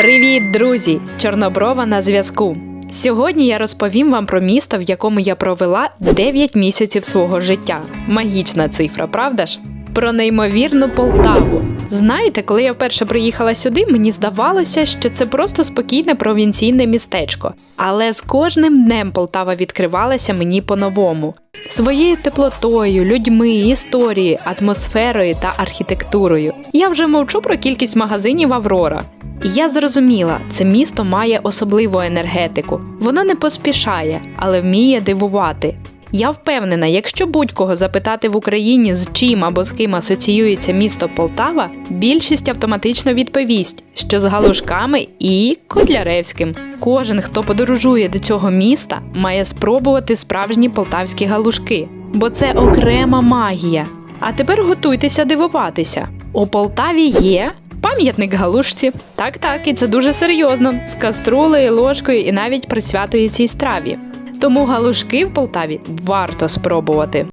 Привіт, друзі! Чорноброва на зв'язку. Сьогодні я розповім вам про місто, в якому я провела 9 місяців свого життя. Магічна цифра, правда ж? Про неймовірну Полтаву. Знаєте, коли я вперше приїхала сюди, мені здавалося, що це просто спокійне провінційне містечко. Але з кожним днем Полтава відкривалася мені по-новому. Своєю теплотою, людьми, історією, атмосферою та архітектурою. Я вже мовчу про кількість магазинів Аврора. Я зрозуміла, це місто має особливу енергетику. Воно не поспішає, але вміє дивувати. Я впевнена, якщо будь-кого запитати в Україні, з чим або з ким асоціюється місто Полтава, більшість автоматично відповість, що з галушками і Котляревським. Кожен, хто подорожує до цього міста, має спробувати справжні полтавські галушки, бо це окрема магія. А тепер готуйтеся дивуватися. У Полтаві є пам'ятник галушці. Так, так, і це дуже серйозно, з каструлею, ложкою і навіть присвятує цій страві. Тому галушки в Полтаві варто спробувати.